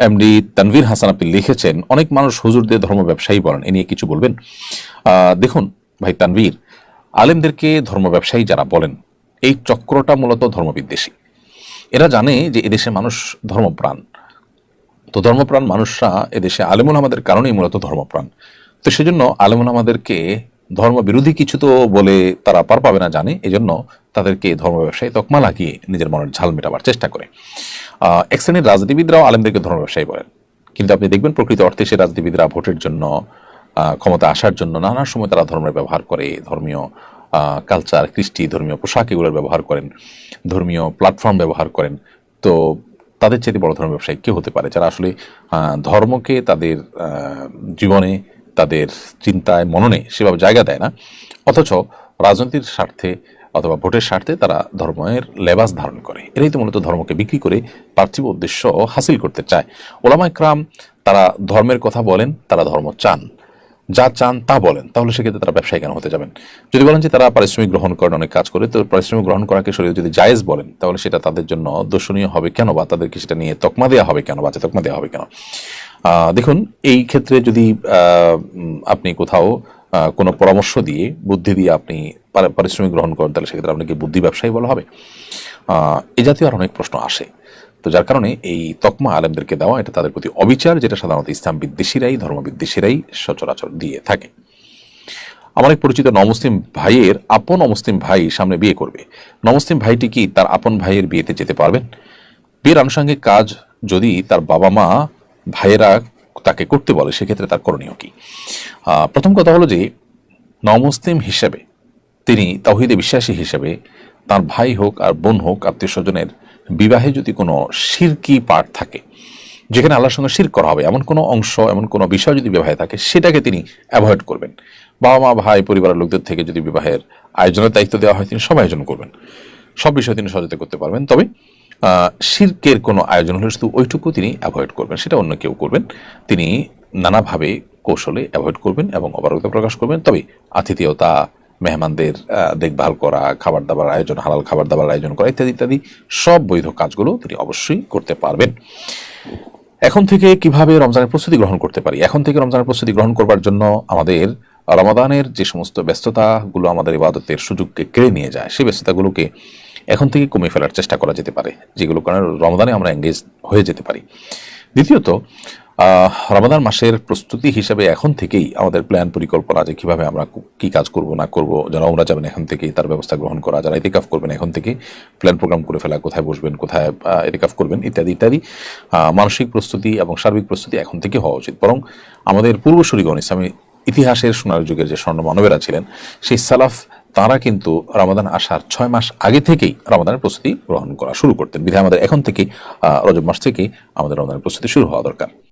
MD Tanvir Hasan আপনি লিখেছেন, অনেক মানুষ হুজুরদের ধর্ম ব্যবসায়ী বলেন, এ নিয়ে কিছু বলবেন? দেখুন ভাই তানভীর, আলেমদেরকে ধর্ম ব্যবসায়ী যারা বলেন, এই চক্রটা মূলত ধর্মবিদ্বেষী। এরা জানে যে এদেশে মানুষ ধর্মপ্রাণ। তো ধর্মপ্রাণ মানুষরা এদেশে আলেমুল আমাদের কারণেই মূলত ধর্মপ্রাণ। তো সেজন্য আলেমুল আমাদেরকে ধর্ম বিরোধী কিছু তো বলে তারা পার পাবে না জানে, এজন্য তাদেরকে ধর্ম ব্যবসায়ী তকমা লাগিয়ে নিজের মনের ঝাল মেটাবার চেষ্টা করে। এক শ্রেণির রাজনীতিবিদরাও আলেমদেরকে ধর্ম ব্যবসায়ী বলেন। কিন্তু আপনি দেখবেন প্রকৃত অর্থে সে রাজনীতিবিদরা ভোটের জন্য ক্ষমতা আসার জন্য নানা সময় তারা ধর্মের ব্যবহার করে, ধর্মীয় কালচার কৃষ্টি, ধর্মীয় পোশাক এগুলোর ব্যবহার করেন, ধর্মীয় প্ল্যাটফর্ম ব্যবহার করেন। তো তাদের চেয়ে বড় ধর্ম ব্যবসায়ী কেউ হতে পারে? যারা আসলে ধর্মকে তাদের জীবনে, তাদের চিন্তায়, মননে সেভাবে জায়গা দেয় না। অথচ রাজনীতির স্বার্থে অথবা ভোটের স্বার্থে তারা ধর্মের লেবাস ধারণ করে। এরাই তো মূলত ধর্মকে বিক্রি করে পার্থিব উদ্দেশ্য হাসিল করতে চায়। ওলামা ইকরাম তারা ধর্মের কথা বলেন, তারা ধর্ম চান। যা চান তা বলেন, তাহলে সেক্ষেত্রে তারা ব্যবসায়ী কেন হতে যাবেন? যদি বলেন যে তারা পারিশ্রমিক গ্রহণ করেন, অনেক কাজ করে, তো পারিশ্রমিক গ্রহণ করাকে শরীরে যদি জায়েজ বলেন, তাহলে সেটা তাদের জন্য দর্শনীয় হবে কেন বা তাদেরকে সেটা নিয়ে তকমা দেওয়া হবে কেন বা তকমা দেওয়া হবে কেন? দেখুন, এই ক্ষেত্রে যদি আপনি কোথাও কোনো পরামর্শ দিয়ে বুদ্ধি দিয়ে আপনি পারিশ্রমিক গ্রহণ করেন, তাহলে সেক্ষেত্রে আপনাকে বুদ্ধি ব্যবসায়ী বলা হবে। এ জাতীয় আর অনেক প্রশ্ন আসে। তো যার কারণে এই তকমা আলেমদেরকে দেওয়া, এটা তাদের প্রতি অবিচার, যেটা সাধারণত ইসলাম বিদ্বেষীরাই ধর্ম বিদ্বেষীরাই সচরাচর দিয়ে থাকে। আমার এক পরিচিত নমুসলিম ভাইয়ের আপন অমুসলিম ভাই সামনে বিয়ে করবে। নমুসলিম ভাইটি কি তার আপন ভাইয়ের বিয়েতে যেতে পারবেন? বিয়ের আনুষঙ্গিক কাজ যদি তার বাবা মা ভাইয়েরা তাকে করতে বলে, সেক্ষেত্রে তার করণীয় কি? প্রথম কথা হলো যে নমুসলিম হিসেবে, তিনি তাহিদে বিশ্বাসী হিসেবে, তার ভাই হোক আর বোন হোক আত্মীয় স্বজনের বিবাহে যদি কোনো শিরকি পার্ট থাকে, যেখানে আল্লাহর সঙ্গে শির করা হবে, এমন কোনো অংশ, এমন কোনো বিষয় যদি বিবাহে থাকে, সেটাকে তিনি অ্যাভয়েড করবেন। বাবা মা, ভাই, পরিবারের লোকদের থেকে যদি বিবাহের আয়োজনের দায়িত্ব দেওয়া হয়, তিনি সব আয়োজন করবেন। সব বিষয়ে তিনি সচেতন করতে পারবেন। তবে শিরকের কোনো আয়োজন হলে শুধু ওইটুকু তিনি অ্যাভয়েড করবেন, সেটা অন্য কেউ করবেন। তিনি নানাভাবে কৌশলে অ্যাভয়েড করবেন এবং অপারগতা প্রকাশ করবেন। তবে আতিথেয়তা, মেহমানদের দেখভাল করা, খাবার দাবার আয়োজন, হালাল খাবার দাবার আয়োজন করা ইত্যাদি ইত্যাদি সব বৈধ কাজগুলো তিনি অবশ্যই করতে পারবেন। এখন থেকে কীভাবে রমজানের প্রস্তুতি গ্রহণ করতে পারি? এখন থেকে রমজানের প্রস্তুতি গ্রহণ করবার জন্য আমাদের রমাদানের যে সমস্ত ব্যস্ততাগুলো আমাদের ইবাদতের সুযোগকে কেড়ে নিয়ে যায়, সেই ব্যস্ততাগুলোকে এখন থেকে কমিয়ে ফেলার চেষ্টা করা যেতে পারে, যেগুলো কারণে রমাদানে আমরা এঙ্গেজ হয়ে যেতে পারি। দ্বিতীয়ত রমাদান মাসের প্রস্তুতি হিসাবে এখন থেকেই আমাদের প্ল্যান পরিকল্পনা যে কীভাবে আমরা কু- কাজ করব, না করব, যারা ওমরা যাবেন এখন থেকেই তার ব্যবস্থা গ্রহণ করা, যারা এতিকাফ করবেন এখন থেকে প্ল্যান প্রোগ্রাম করে ফেলা, কোথায় বসবেন, কোথায় এতিকাফ করবেন, ইত্যাদি ইত্যাদি মানসিক প্রস্তুতি এবং সার্বিক প্রস্তুতি এখন থেকে হওয়া উচিত। বরং আমাদের পূর্বসূরিগণ ইসলামী ইতিহাসের সোনার যুগের যে স্বর্ণ মানবেরা ছিলেন, সেই সালাফ তারা কিন্তু রমাদান আসার ছয় মাস আগে থেকেই রামাদানের প্রস্তুতি গ্রহণ করা শুরু করতেন। বিধায় আমাদের এখন থেকে রজব মাস থেকে আমাদের রমাদানের প্রস্তুতি শুরু হওয়া দরকার।